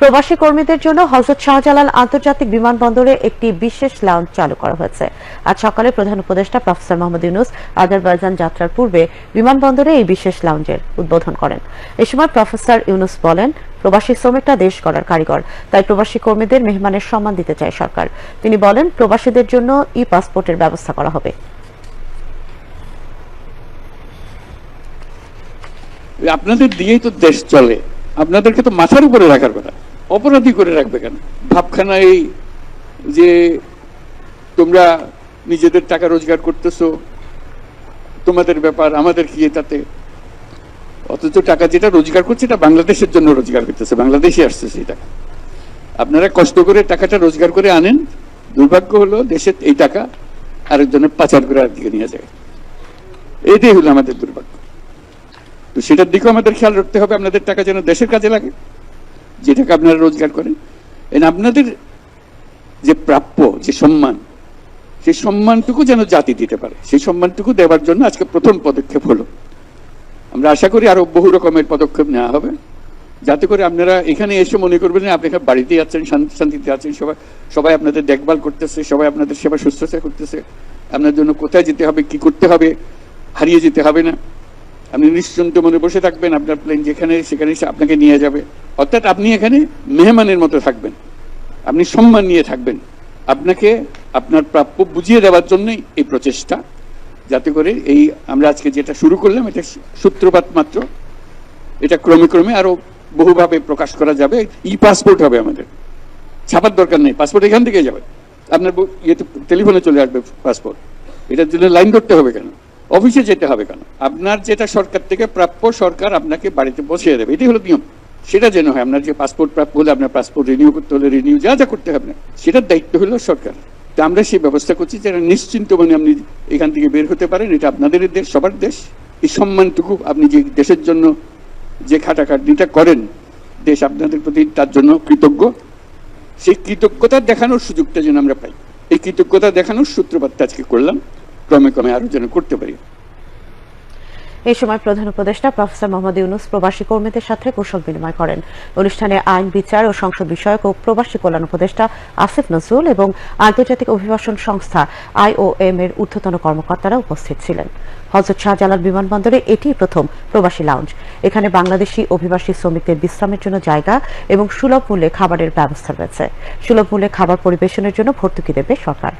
প্রবাসী কর্মীদের জন্য হজরত শাহজালাল আন্তর্জাতিক বিমানবন্দরে একটি বিশেষ লাউঞ্জ চালু করা হয়েছে। আজ সকালে প্রধান উপদেষ্টা প্রফেসর মোহাম্মদ ইউনুস আজারবাইজান যাত্রার পূর্বে বিমানবন্দরে এই বিশেষ লাউঞ্জের উদ্বোধন করেন। এ সময় প্রফেসর ইউনুস বলেন, প্রবাসী শ্রমিকরা দেশ গড়ার কারিগর, তাই প্রবাসী কর্মীদের মেহমানের সম্মান দিতে চায় সরকার। তিনি বলেন, প্রবাসীদের জন্য ই পাসপোর্টের ব্যবস্থা করা হবে। আপনাদের দিয়েই তো দেশ চলে। আপনাদেরকে তো মাথার উপরে রাখার কথা। অপরাধী করে রাখবে কেন? ভাবখানা এই যে তোমরা নিজেদের টাকা রোজগার করতেছো, তোমাদের ব্যাপার, আমাদের কি তাতে অথচ টাকা যেটা রোজগার করছে এটা বাংলাদেশের জন্য রোজগার করতেছে বাংলাদেশে আসছে সেই টাকা। আপনারা কষ্ট করে টাকাটা রোজগার করে আনেন, দুর্ভাগ্য হলো দেশের এই টাকা আরেকজনের পাচার করে আরেকদিকে নিয়ে যায়। এটাই হলো আমাদের দুর্ভাগ্য। তো সেটার দিকেও আমাদের খেয়াল রাখতে হবে, আপনাদের টাকা যেন দেশের কাজে লাগে। যে টাকা আপনারা রোজগার করেন। এন আপনাদের যে প্রাপ্য, যে সম্মান সেই সম্মানটুকু যেন জাতি দিতে পারে। সেই সম্মানটুকু দেওয়ার জন্য আজকে প্রথম পদক্ষেপ হলো। আমরা আশা করি আরও বহু রকমের পদক্ষেপ নেওয়া হবে। যাতে করে আপনারা এখানে এসে মনে করবেন যে আপনি এখানে বাড়িতে আছেন শান্তি শান্তিতে আছেন, সবাই সবাই আপনাদের দেখভাল করতেছে, সবাই আপনাদের সেবা শুশ্রূষা করতেছে। আপনার জন্য কোথায় যেতে হবে, কি করতে হবে, হারিয়ে যেতে হবে না। আপনি নিশ্চিন্ত মনে বসে থাকবেন আপনার প্লেন যেখানে, সেখানে আপনাকে নিয়ে যাবে। অর্থাৎ আপনি এখানে মেহমানের মতো থাকবেন। আপনি সম্মান নিয়ে থাকবেন। আপনাকে আপনার প্রাপ্য বুঝিয়ে দেওয়ার জন্যই এই প্রচেষ্টা। যাতে করে এই আমরা আজকে যেটা শুরু করলাম, এটা সূত্রপাত মাত্র। এটা ক্রমে ক্রমে আরও বহুভাবে প্রকাশ করা যাবে। ই পাসপোর্ট হবে আমাদের। ছাপার দরকার নেই। পাসপোর্ট এখান থেকে যাবে। আপনার ইয়েতে টেলিফোনে চলে আসবে পাসপোর্ট। এটার জন্য লাইন ধরতে হবে কেন? অফিসে যেতে হবে কেন? আপনার যেটা সরকার থেকে প্রাপ্য সরকার আপনাকে বাড়িতে বসিয়ে দেবে, এটাই হলো নিয়ম। সেটা যেন হয়, আপনার যে পাসপোর্ট প্রাপ্য হলে আপনার পাসপোর্ট রিনিউ করতে হলে রিনিউ যা যা করতে হবে না সেটার দায়িত্ব হলো সরকার। তা আমরা সেই ব্যবস্থা করছি যেন নিশ্চিন্ত মানে আপনি এখান থেকে বের হতে পারেন, এটা আপনাদের দেশ, সবার দেশ। এই সম্মানটুকু আপনি যে দেশের জন্য যে খাটাখাটনিটা করেন, দেশ আপনাদের প্রতি তার জন্য কৃতজ্ঞ। সেই কৃতজ্ঞতা দেখানোর সুযোগটা যেন আমরা পাই। এই কৃতজ্ঞতা দেখানোর সূত্রপাতটা আজকে করলাম। ক্রমে ক্রমে আরও যেন করতে পারি। এই সময় প্রধান উপদেষ্টা প্রফেসর মোহাম্মদ ইউনুস প্রবাসী কর্মীদের সাথে কুশল বিনিময় করেন। অনুষ্ঠানে আইন, বিচার ও সংসদ বিষয়ক ও প্রবাসী কল্যাণ উপদেষ্টা আসিফ নজরুল এবং আন্তর্জাতিক অভিবাসন সংস্থা আইওএম এর ঊর্ধ্বতন কর্মকর্তারা উপস্থিত ছিলেন। হজরত শাহজালাল বিমানবন্দরে এটি প্রথম প্রবাসী লাউঞ্জ। এখানে বাংলাদেশি অভিবাসী শ্রমিকদের বিশ্রামের জন্য জায়গা এবং সুলভ মূল্যে খাবারের ব্যবস্থা রয়েছে। সুলভ মূল্যে খাবার পরিবেশনের জন্য ভর্তুকি দেবে সরকার।